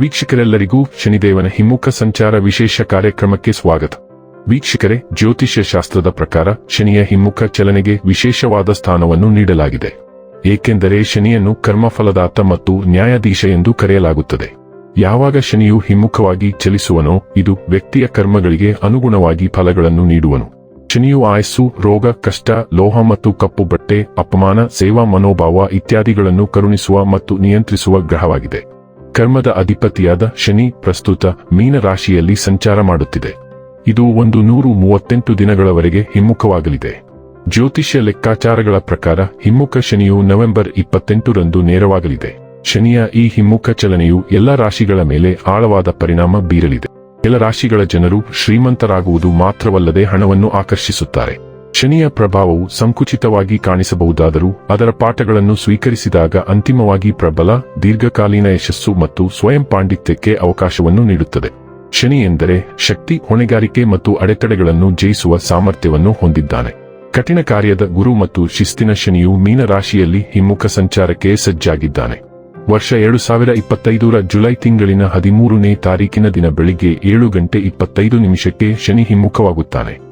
ವೀಕ್ಷಕರೆಲ್ಲರಿಗೂ ಶನಿದೇವನ ಹಿಮ್ಮುಖ ಸಂಚಾರ ವಿಶೇಷ ಕಾರ್ಯಕ್ರಮಕ್ಕೆ ಸ್ವಾಗತ. ವೀಕ್ಷಕರೇ, ಜ್ಯೋತಿಷ್ಯ ಶಾಸ್ತ್ರದ ಪ್ರಕಾರ ಶನಿಯ ಹಿಮ್ಮುಖ ಚಲನೆಗೆ ವಿಶೇಷವಾದ ಸ್ಥಾನವನ್ನು ನೀಡಲಾಗಿದೆ. ಏಕೆಂದರೆ ಶನಿಯನ್ನು ಕರ್ಮಫಲದಾತ ಮತ್ತು ನ್ಯಾಯಾಧೀಶ ಎಂದು ಕರೆಯಲಾಗುತ್ತದೆ. ಯಾವಾಗ ಶನಿಯು ಹಿಮ್ಮುಖವಾಗಿ ಚಲಿಸುವನೋ, ಇದು ವ್ಯಕ್ತಿಯ ಕರ್ಮಗಳಿಗೆ ಅನುಗುಣವಾಗಿ ಫಲಗಳನ್ನು ನೀಡುವನು. ಶನಿಯು ಆಯಸ್ಸು, ರೋಗ, ಕಷ್ಟ, ಲೋಹ ಮತ್ತು ಕಪ್ಪು ಬಟ್ಟೆ, ಅಪಮಾನ, ಸೇವಾ ಮನೋಭಾವ ಇತ್ಯಾದಿಗಳನ್ನು ಕರುಣಿಸುವ ಮತ್ತು ನಿಯಂತ್ರಿಸುವ ಗ್ರಹವಾಗಿದೆ. ಕರ್ಮದ ಅಧಿಪತಿಯಾದ ಶನಿ ಪ್ರಸ್ತುತ ಮೀನ ರಾಶಿಯಲ್ಲಿ ಸಂಚಾರ ಮಾಡುತ್ತಿದೆ. ಇದು ಒಂದು ನೂರು ಮೂವತ್ತೆಂಟು ದಿನಗಳವರೆಗೆ ಹಿಮ್ಮುಖವಾಗಲಿದೆ. ಜ್ಯೋತಿಷ್ಯ ಲೆಕ್ಕಾಚಾರಗಳ ಪ್ರಕಾರ ಹಿಮ್ಮುಖ ಶನಿಯು ನವೆಂಬರ್ ಇಪ್ಪತ್ತೆಂಟರಂದು ನೇರವಾಗಲಿದೆ. ಶನಿಯ ಈ ಹಿಮ್ಮುಖ ಚಲನೆಯು ಎಲ್ಲ ರಾಶಿಗಳ ಮೇಲೆ ಆಳವಾದ ಪರಿಣಾಮ ಬೀರಲಿದೆ. ಕೆಲ ರಾಶಿಗಳ ಜನರು ಶ್ರೀಮಂತರಾಗುವುದು ಮಾತ್ರವಲ್ಲದೆ ಹಣವನ್ನು ಆಕರ್ಷಿಸುತ್ತಾರೆ. ಶನಿಯ ಪ್ರಭಾವವು ಸಂಕುಚಿತವಾಗಿ ಕಾಣಿಸಬಹುದಾದರೂ ಅದರ ಪಾಠಗಳನ್ನು ಸ್ವೀಕರಿಸಿದಾಗ ಅಂತಿಮವಾಗಿ ಪ್ರಬಲ, ದೀರ್ಘಕಾಲೀನ ಯಶಸ್ಸು ಮತ್ತು ಸ್ವಯಂ ಪಾಂಡಿತ್ಯಕ್ಕೆ ಅವಕಾಶವನ್ನು ನೀಡುತ್ತದೆ. ಶನಿ ಎಂದರೆ ಶಕ್ತಿ, ಹೊಣೆಗಾರಿಕೆ ಮತ್ತು ಅಡೆತಡೆಗಳನ್ನು ಜಯಿಸುವ ಸಾಮರ್ಥ್ಯವನ್ನು ಹೊಂದಿದ್ದಾನೆ. ಕಠಿಣ ಕಾರ್ಯದ ಗುರು ಮತ್ತು ಶಿಸ್ತಿನ ಶನಿಯು ಮೀನರಾಶಿಯಲ್ಲಿ ಹಿಮ್ಮುಖ ಸಂಚಾರಕ್ಕೆ ಸಜ್ಜಾಗಿದ್ದಾನೆ. ವರ್ಷ ಎರಡು ಸಾವಿರ ಇಪ್ಪತ್ತೈದರ ಜುಲೈ ತಿಂಗಳಿನ ಹದಿಮೂರನೇ ತಾರೀಕಿನ ದಿನ ಬೆಳಿಗ್ಗೆ ಏಳು ಗಂಟೆ ಇಪ್ಪತ್ತೈದು ನಿಮಿಷಕ್ಕೆ ಶನಿ ಹಿಮ್ಮುಖವಾಗುತ್ತಾನೆ.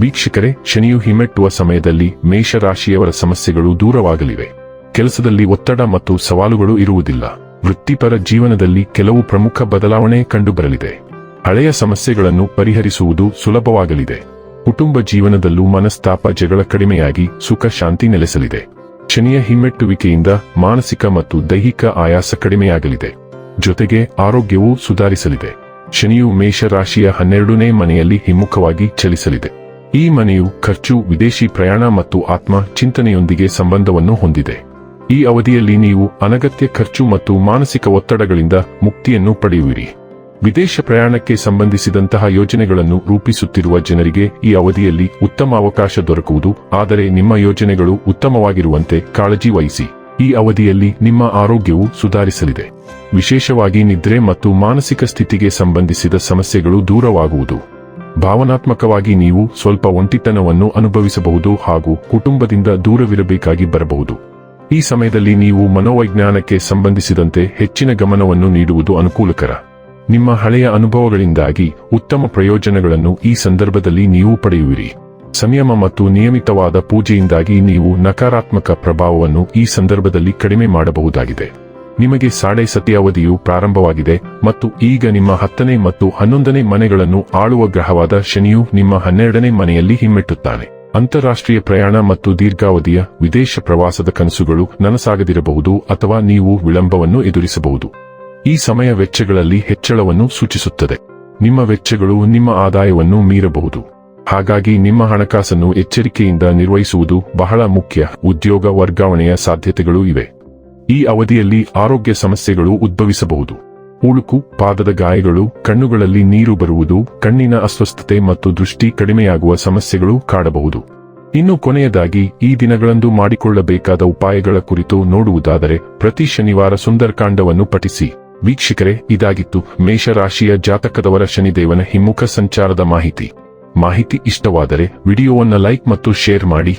ವೀಕ್ಷಕರೇ, ಶನಿಯು ಹಿಮ್ಮೆಟ್ಟುವ ಸಮಯದಲ್ಲಿ ಮೇಷರಾಶಿಯವರ ಸಮಸ್ಯೆಗಳು ದೂರವಾಗಲಿವೆ. ಕೆಲಸದಲ್ಲಿ ಒತ್ತಡ ಮತ್ತು ಸವಾಲುಗಳು ಇರುವುದಿಲ್ಲ. ವೃತ್ತಿಪರ ಜೀವನದಲ್ಲಿ ಕೆಲವು ಪ್ರಮುಖ ಬದಲಾವಣೆ ಕಂಡುಬರಲಿದೆ. ಹಳೆಯ ಸಮಸ್ಯೆಗಳನ್ನು ಪರಿಹರಿಸುವುದು ಸುಲಭವಾಗಲಿದೆ. ಕುಟುಂಬ ಜೀವನದಲ್ಲೂ ಮನಸ್ತಾಪ ಜಗಳ ಕಡಿಮೆಯಾಗಿ ಸುಖ ಶಾಂತಿ ನೆಲೆಸಲಿದೆ. ಶನಿಯ ಹಿಮ್ಮೆಟ್ಟುವಿಕೆಯಿಂದ ಮಾನಸಿಕ ಮತ್ತು ದೈಹಿಕ ಆಯಾಸ ಕಡಿಮೆಯಾಗಲಿದೆ. ಜೊತೆಗೆ ಆರೋಗ್ಯವೂ ಸುಧಾರಿಸಲಿದೆ. ಶನಿಯು ಮೇಷರಾಶಿಯ ಹನ್ನೆರಡನೇ ಮನೆಯಲ್ಲಿ ಹಿಮ್ಮುಖವಾಗಿ ಚಲಿಸಲಿದೆ. ಈ ಮನೆಯು ಖರ್ಚು, ವಿದೇಶಿ ಪ್ರಯಾಣ ಮತ್ತು ಆತ್ಮ ಚಿಂತನೆಯೊಂದಿಗೆ ಸಂಬಂಧವನ್ನು ಹೊಂದಿದೆ. ಈ ಅವಧಿಯಲ್ಲಿ ನೀವು ಅನಗತ್ಯ ಖರ್ಚು ಮತ್ತು ಮಾನಸಿಕ ಒತ್ತಡಗಳಿಂದ ಮುಕ್ತಿಯನ್ನು ಪಡೆಯುವಿರಿ. ವಿದೇಶ ಪ್ರಯಾಣಕ್ಕೆ ಸಂಬಂಧಿಸಿದಂತಹ ಯೋಜನೆಗಳನ್ನು ರೂಪಿಸುತ್ತಿರುವ ಜನರಿಗೆ ಈ ಅವಧಿಯಲ್ಲಿ ಉತ್ತಮ ಅವಕಾಶ ದೊರಕುವುದು, ಆದರೆ ನಿಮ್ಮ ಯೋಜನೆಗಳು ಉತ್ತಮವಾಗಿರುವಂತೆ ಕಾಳಜಿ ವಹಿಸಿ. ಈ ಅವಧಿಯಲ್ಲಿ ನಿಮ್ಮ ಆರೋಗ್ಯವು ಸುಧಾರಿಸಲಿದೆ. ವಿಶೇಷವಾಗಿ ನಿದ್ರೆ ಮತ್ತು ಮಾನಸಿಕ ಸ್ಥಿತಿಗೆ ಸಂಬಂಧಿಸಿದ ಸಮಸ್ಯೆಗಳು ದೂರವಾಗುವುದು. ಭಾವನಾತ್ಮಕವಾಗಿ ನೀವು ಸ್ವಲ್ಪ ಒಂಟಿತನವನ್ನು ಅನುಭವಿಸಬಹುದು ಹಾಗೂ ಕುಟುಂಬದಿಂದ ದೂರವಿರಬೇಕಾಗಿ ಬರಬಹುದು. ಈ ಸಮಯದಲ್ಲಿ ನೀವು ಮನೋವೈಜ್ಞಾನಕ್ಕೆ ಸಂಬಂಧಿಸಿದಂತೆ ಹೆಚ್ಚಿನ ಗಮನವನ್ನು ನೀಡುವುದು ಅನುಕೂಲಕರ. ನಿಮ್ಮ ಹಳೆಯ ಅನುಭವಗಳಿಂದಾಗಿ ಉತ್ತಮ ಪ್ರಯೋಜನಗಳನ್ನು ಈ ಸಂದರ್ಭದಲ್ಲಿ ನೀವು ಪಡೆಯುವಿರಿ. ಸಂಯಮ ಮತ್ತು ನಿಯಮಿತವಾದ ಪೂಜೆಯಿಂದಾಗಿ ನೀವು ನಕಾರಾತ್ಮಕ ಪ್ರಭಾವವನ್ನು ಈ ಸಂದರ್ಭದಲ್ಲಿ ಕಡಿಮೆ ಮಾಡಬಹುದಾಗಿದೆ. ನಿಮಗೆ ಸಾಡೆ ಅವಧಿಯು ಪ್ರಾರಂಭವಾಗಿದೆ ಮತ್ತು ಈಗ ನಿಮ್ಮ ಹತ್ತನೇ ಮತ್ತು ಹನ್ನೊಂದನೇ ಮನೆಗಳನ್ನು ಆಳುವ ಗ್ರಹವಾದ ಶನಿಯು ನಿಮ್ಮ ಹನ್ನೆರಡನೇ ಮನೆಯಲ್ಲಿ ಹಿಮ್ಮೆಟ್ಟುತ್ತಾನೆ. ಅಂತಾರಾಷ್ಟ್ರೀಯ ಪ್ರಯಾಣ ಮತ್ತು ದೀರ್ಘಾವಧಿಯ ವಿದೇಶ ಪ್ರವಾಸದ ಕನಸುಗಳು ನನಸಾಗದಿರಬಹುದು ಅಥವಾ ನೀವು ವಿಳಂಬವನ್ನು ಎದುರಿಸಬಹುದು. ಈ ಸಮಯ ವೆಚ್ಚಗಳಲ್ಲಿ ಹೆಚ್ಚಳವನ್ನು ಸೂಚಿಸುತ್ತದೆ. ನಿಮ್ಮ ವೆಚ್ಚಗಳು ನಿಮ್ಮ ಆದಾಯವನ್ನು ಮೀರಬಹುದು. ಹಾಗಾಗಿ ನಿಮ್ಮ ಹಣಕಾಸನ್ನು ಎಚ್ಚರಿಕೆಯಿಂದ ನಿರ್ವಹಿಸುವುದು ಬಹಳ ಮುಖ್ಯ. ಉದ್ಯೋಗ ವರ್ಗಾವಣೆಯ ಸಾಧ್ಯತೆಗಳು ಇವೆ. ಈ ಅವಧಿಯಲ್ಲಿ ಆರೋಗ್ಯ ಸಮಸ್ಯೆಗಳು ಉದ್ಭವಿಸಬಹುದು. ಉಳುಕು, ಪಾದದ ಗಾಯಗಳು, ಕಣ್ಣುಗಳಲ್ಲಿ ನೀರು ಬರುವುದು, ಕಣ್ಣಿನ ಅಸ್ವಸ್ಥತೆ ಮತ್ತು ದೃಷ್ಟಿ ಕಡಿಮೆಯಾಗುವ ಸಮಸ್ಯೆಗಳು ಕಾಡಬಹುದು. ಇನ್ನು ಕೊನೆಯದಾಗಿ, ಈ ದಿನಗಳಂದು ಮಾಡಿಕೊಳ್ಳಬೇಕಾದ ಉಪಾಯಗಳ ಕುರಿತು ನೋಡುವುದಾದರೆ, ಪ್ರತಿ ಶನಿವಾರ ಸುಂದರಕಾಂಡವನ್ನು ಪಠಿಸಿ. ವೀಕ್ಷಕರೇ, ಇದಾಗಿತ್ತು ಮೇಷರಾಶಿಯ ಜಾತಕದವರ ಶನಿದೇವನ ಹಿಮ್ಮುಖ ಸಂಚಾರದ ಮಾಹಿತಿ. ಮಾಹಿತಿ ಇಷ್ಟವಾದರೆ, ವಿಡಿಯೋವನ್ನು ಲೈಕ್ ಮತ್ತು ಶೇರ್ ಮಾಡಿ.